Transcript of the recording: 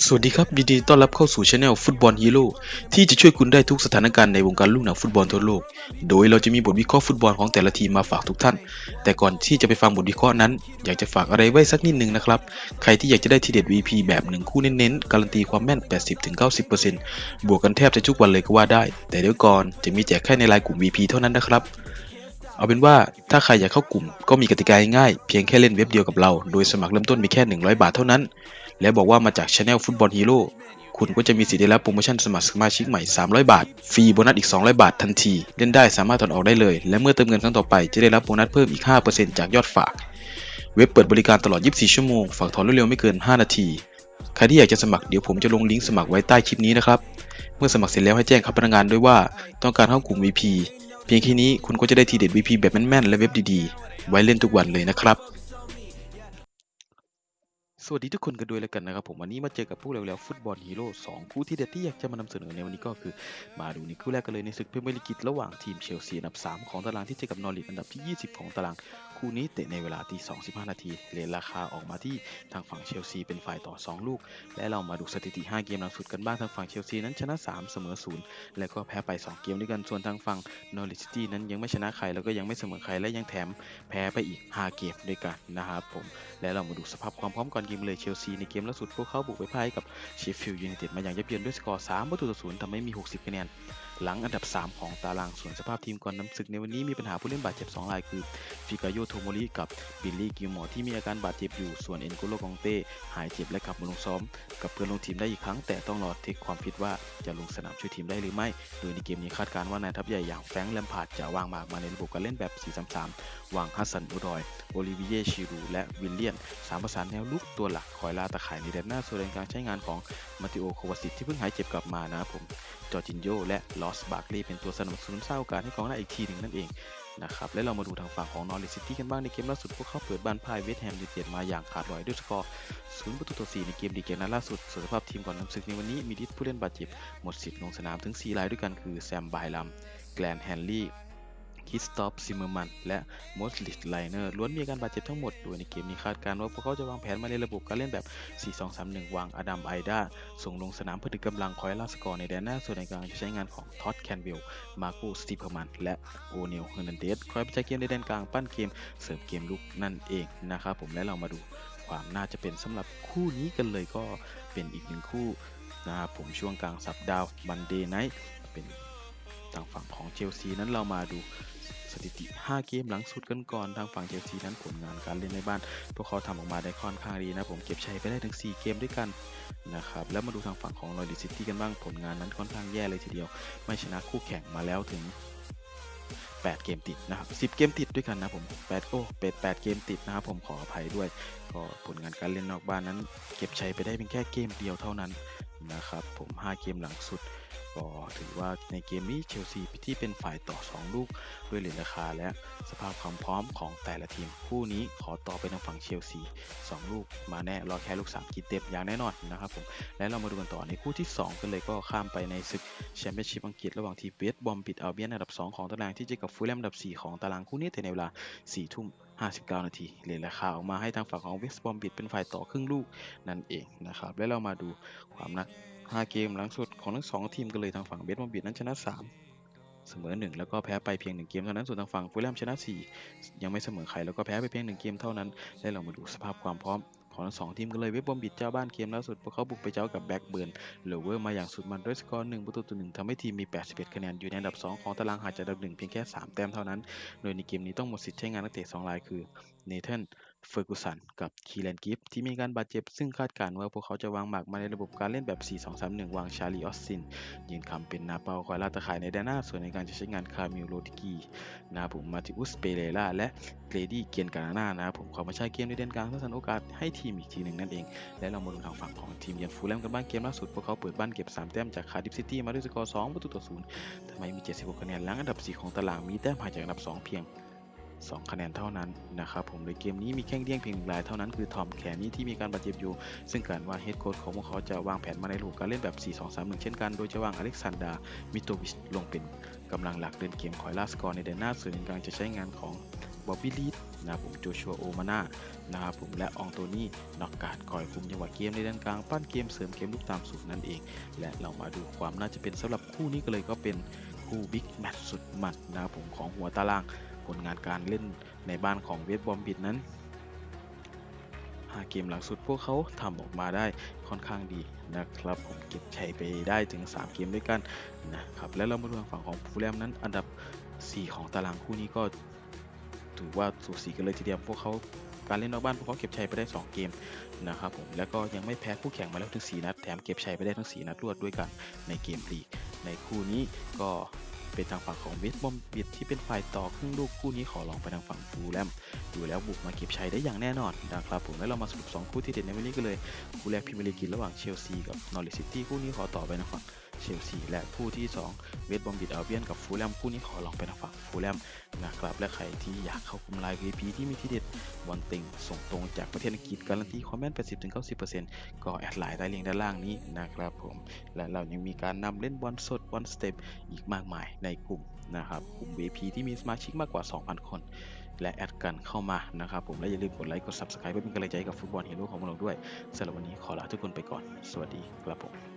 สวัสดีครับยินดีต้อนรับเข้าสู่ช anel ฟุตบอลฮีโร่ที่จะช่วยคุณได้ทุกสถานการณ์ในวงการลูกหนังฟุตบอลทั่วโลก โดยเราจะมีบทวิเคราะห์ฟุตบอลของแต่ละทีมมาฝากทุกท่าน แต่ก่อนที่จะไปฟังบทวิเคราะห์นั้น อยากจะฝากอะไรไว้สักนิดนึงนะครับ ใครที่อยากจะได้ทีเด็ด VP แบบหนึ่งคู่เน้นๆ การันตีความแม่น 80-90%บวกกันแทบจะทุกวันเลยก็ว่าได้ แต่เดี๋ยวก่อนจะมีแจกแค่ในไลน์กลุ่ม VP เท่านั้นนะครับเอาเป็นว่าถ้าใครอยากเข้ากลุ่มก็มีกติกาง่ายเพียงแค่เล่นเว็บเดียวกับเรา โดยสมัครเริ่มต้นมีแค่ 100 บาทเท่านั้น และบอกว่ามาจาก Channel ฟุตบอลฮีโร่คุณก็จะมีสิทธิ์ได้รับโปรโมชั่นสมัครสมาชิกใหม่ 300 บาท ฟรีโบนัสอีก 200 บาททันที เล่นได้สามารถถอนออกได้เลย และเมื่อเติมเงินครั้งต่อไปจะได้รับโบนัสเพิ่มอีก 5%จากยอดฝาก เว็บเปิดบริการตลอด 24 ชั่วโมง ฝากถอนเร็วๆไม่เกิน 5 นาที ใครที่อยากจะสมัครเดี๋ยวผมจะลงลิงก์สมัครไว้ใต้คลิปนี้นะครับ เมื่อสมัครเสร็จแล้วให้แจ้งครับพนักงานด้วยว่าต้องการเข้ากลุ่ม VP เพียงแค่นี้คุณก็จะได้ทีเด็ด VP แบบแม่นๆและเว็บดีๆ ไว้เล่นทุกวันเลยนะครับ สวัสดีทุกคนกันด้วยแล้วกันนะครับผมวันนี้มาเจอกับพวกเราแล้วฟุตบอลฮีโร่2คู่ที่เด็ดที่อยากจะมานำเสนอในวันนี้ก็คือ มาดูในคู่แรกกันเลยในศึกพรีเมียร์ลีกระหว่างทีมเชลซีอันดับ 3 ของตารางที่เจอกับนอริทอันดับที่ 20 ของตาราง คู่นี้เตะในเวลาตี25นาทีเลนราคาออกมาที่ทางฝั่งเชลซีเป็นฝ่ายต่อ 2 ลูก และเรามาดูสถิติ 5 เกมล่าสุดกันบ้างทางฝั่งเชลซีนั้นชนะ 3 เสมอ 0 และก็แพ้ไป 2 เกมด้วยกันส่วนทางฝั่งนอริทซิตี้นั้นยังไม่ชนะใครแล้วก็ยังไม่เสมอใครและยังแถมแพ้ไปอีก 5 เกมด้วยกันนะครับผมและเรามาดูสภาพความพร้อมก่อนเกมเลยเชลซีในเกมล่าสุดพวกเขาบุกไปพ่ายกับเชฟฟิลด์ยูไนเต็ดมาอย่างยับเยินด้วยสกอร์3ประตูต่อศูนย์ทำให้มี 60 คะแนนหลังอันดับ 3 ของตารางส่วนสภาพทีมก่อนน้ำศึกในวันนี้มีปัญหาผู้เล่นบาดเจ็บ2รายคือฟิกาโยโทโมริกับบิลลี่กิลมอร์ที่มีอาการบาดเจ็บอยู่ส่วนเอ็นโกโลกองเต้หายเจ็บและกลับมาลงซ้อม กับเพื่อนลงทีมได้อีกครั้ง แต่ต้องรอเทคความฟิตว่าจะลงสนามช่วยทีมได้หรือไม่ โดยในเกมนี้คาดการณ์ว่านายทัพใหญ่อย่างแฟรงค์แลมพาร์ดจะวางหมากมาในระบบการเล่นแบบ 4-3-3 วางฮัสซันอุดอยโอลิเวียชิรูและวิลเลียนสามประสานแนวลุกตัวหลักคอยล่าตะข่ายในแดนหน้าส่วนในการใช้งานของมาติโอโควาซิตที่เพิ่งหายเจ็บกลับมานะครับผมจอร์จินโยและลอสบาร์กลีย์เป็นตัวสนับสนุนสร้างโอกาสให้กองหน้าอีกทีหนึ่งนั่นเอง นะครับ และเรามาดูทางฝั่งของนอริซิตี้กันบ้างในเกมล่าสุด พวกเขาเปิดบ้านพ่ายเวสต์แฮมยูไนเต็ดมาอย่างขาดลอยด้วยสกอร์ศูนย์ประตูต่อ4ในเกมดีเกมนัดล่าสุดส่วนสภาพทีมก่อนนำศึกในวันนี้มีดิสผู้เล่นบาดเจ็บหมดสิทธิ์ลงสนามถึง 4 รายด้วยกันคือแซมไบลัมแกลนแฮนลี่ คิสตอฟซิมเมอร์มัน และมอสลิชไลเนอร์ล้วนมีอาการบาดเจ็บทั้งหมด โดยในเกมนี้คาดการณ์ว่าพวกเขาจะวางแผนมาในระบบการเล่นแบบ 4-2-3-1 วางอดัมไอดาส่งลงสนามเพื่อดึงกำลังคอยล่าสกอร์ในแดนหน้าส่วนในกลางจะใช้งานของท็อดแคนเวลมาโกสตีเพอร์มัน และโอเนลเฮอร์นันเดสคอยไปใช้เกมในแดนกลางปั้นเกมเสิร์ฟเกมลุกนั่นเองนะครับผมและเรามาดูความน่าจะเป็นสำหรับคู่นี้กันเลยก็เป็นอีกหนึ่งคู่นะครับผมช่วงกลางสัปดาห์บันเดย์ไนท์เป็นทางฝั่งของเชลซีนั้นเรามาดู สถิติ 5 เกมหลังสุดกันก่อนทางฝั่งเชลซีนั้นผลงานการเล่นในบ้าน พวกเขาทำออกมาได้ค่อนข้างดีนะผมเก็บชัยไปได้ถึง 4 เกมด้วยกันนะครับแล้วมาดูทางฝั่งของนอริซิตี้กันบ้างผลงานนั้นค่อนข้างแย่เลยทีเดียว ไม่ชนะคู่แข่งมาแล้วถึง 8 เกมติดนะครับ10 เกมติดด้วยกันนะผม8โอ้เป็ด8เกมติดนะครับผมขออภัยด้วย ก็ผลงานการเล่นนอกบ้านนั้น เก็บชัยไปได้เพียงแค่เกมเดียวเท่านั้นนะครับผม 5 เกมหลังสุด ก็ถือว่าในเกมนี้เชลซีที่เป็นฝ่ายต่อ 2 ลูก ด้วยเหรียญราคาและสภาพความพร้อมของแต่ละทีมคู่นี้ขอต่อไปทางฝั่งเชลซี 2 ลูกมาแน่รอแค่ลูก3กินเต็มอย่างแน่นอนนะครับผมและเรามาดูกันต่อในคู่ที่ 2 กันเลยก็ข้ามไปในศึกแชมเปี้ยนชิพอังกฤษระหว่างทีมเวสต์บอมบิดอัลเบียนอันดับ 2 ของตารางที่เจอกับฟูลแลมอันดับ 4 ของตารางคู่นี้แต่ในเวลา4ทุ่ม59 นาทีเหรียญราคาออกมาให้ทางฝั่งของเวสต์บอมบิดเป็นฝ่ายต่อครึ่งลูกนั่นเองนะครับ และเรามาดูความนัก 5 เกมหลังสุดของทั้ง 2 ทีมกันเลยทางฝั่งเวสบอมบิดนั้นชนะ 3 เสมอ 1 แล้วก็แพ้ไปเพียง 1 เกมเท่านั้นส่วนทางฝั่งฟูลแลมชนะ 4 ยังไม่เสมอใครแล้วก็แพ้ไปเพียง 1 เกมเท่านั้นและเรามาดูสภาพความพร้อมของทั้งสองทีมกันเลยเวสบอมบิดเจ้าบ้านเกมล่าสุดพวกเขาบุกไปเจ้ากับแบ็กเบิร์นเลเวอร์มาอย่างสุดมันด้วยสกอร์1ประตูต่อ1ทำให้ทีมมี 81 คะแนนอยู่ในอันดับ 2 ของตารางห่างจากอันดับ1เพียงแค่ 3 แต้มเท่านั้น โดยในเกมนี้ต้องหมดสิทธิ์ใช้งานนักเตะ2รายคือเนเธน เฟอร์กูสันกับคีแลนกิฟที่มีการบาดเจ็บ ซึ่งคาดการณ์ว่าพวกเขาจะวางหมากมาในระบบการเล่นแบบ 4-2-3-1 วางชาลีออสซิน ยืนคำเป็นนาเปาคอยล่าตะข่ายในแดนหน้า ส่วนในการจะใช้งานคามิลโรดิกีนะผมมาติอุสเปเรล่าและเกรดี้เกียนกานาน่านะผมขอมาใช้เกมในแดนกลางสร้างโอกาสให้ทีมอีกทีหนึ่งนั่นเอง และเรามาดูทางฝั่งของทีมเยือนฟูลแลมกันบ้างเกมล่าสุดพวกเขาเปิดบ้านเก็บ 3 แต้มจากคาร์ดิฟซิตี้มาด้วยสกอร์ 2 ประตูต่อ 0ทำไมมี 76 คะแนนหลังอันดับ 4 ของตารางมีแต้มห่างจากอันดับ 2 เพียง 2 คะแนนเท่านั้นนะครับผมโดยเกมนี้มีแข้งเดี้ยงเพียงหนึ่งรายเท่านั้นคือทอมแคนนี่ที่มีการบาดเจ็บอยู่ ซึ่งการว่าเฮดโค้ชของพวกเขาจะวางแผนมาในรูปการเล่นแบบ 4-2-3-1 เช่นกัน โดยจะวางอเล็กซานดา มิโตวิชลงเป็นกำลังหลักเดินเกมคอยล่าสกอร์ในแดนหน้าส่วนกลางจะใช้งานของบอบบี้ลีดนะครับผมโจชัวโอมาน่านะครับผมและอองโตนี่นอกการคอยคุมจังหวะเกมในด้านกลาง ปั้นเกมเสริมเกมลุกตามสูตรนั่นเอง และเรามาดูความน่าจะเป็นสำหรับคู่นี้ก็เลยก็เป็นคู่บิ๊กแมตช์สุดมันนะครับผมของหัวตาราง ผลงานการเล่นในบ้านของเวสบอมบิดนั้น5เกมหลังสุดพวกเขาทำออกมาได้ค่อนข้างดีนะครับ ผมเก็บชัยไปได้ถึง 3 เกมด้วยกันนะครับ และเรามาดูทางฝั่งของฟูลแลมนั้น อันดับ 4 ของตารางคู่นี้ก็ถือว่าสูสีกันเลยทีเดียวพวกเขาการเล่นนอกบ้านพวกเขาเก็บชัยไปได้ 2 เกมนะครับผมแล้วก็ยังไม่แพ้คู่แข่งมาแล้วถึง 4 นัดแถมเก็บชัยไปได้ทั้ง 4 นัดรวดด้วยกันในเกมลีกในคู่นี้ก็ เป็นทางฝั่งของเวสบอมบิดที่เป็นฝ่ายต่อครึ่งลูกคู่นี้ขอลองไปทางฝั่งฟูลแลมดูแล้วบุกมาเก็บชัยได้อย่างแน่นอนนะครับผมแล้วเรามาสรุป 2 คู่ที่เด็ดในวันนี้กันเลย คู่แรกพรีเมียร์ลีกระหว่างเชลซีกับนอริซิตี้คู่นี้ขอต่อไปทางฝั่งเชลซีและคู่ที่ 2 เวสบอมบิดอัลเบียนกับฟูลแลมคู่นี้ขอลองไปทางฝั่งฟูลแลมนะครับและใครที่อยากเข้ากลุ่มไลน์ VIP ที่มีที่เด็ดบอลติงส่งตรงจากประเทศอังกฤษการันตีความแม่น 80-90%ก็แอดไลน์ได้ลิงก์ด้านล่างนี้นะครับผมและเรายังมีการนำเล่นบอลสด One Step อีกมากมายในกลุ่มนะครับกลุ่ม VIP ที่มีสมาชิกมากกว่า 2,000 คน และแอดกันเข้ามานะครับผมและอย่าลืมกดไลค์กด Subscribe เพื่อเป็นกำลังใจให้กับฟุตบอลฮีโร่ของเราด้วยสำหรับวันนี้ขอลาทุกคนไปก่อน สวัสดีครับผม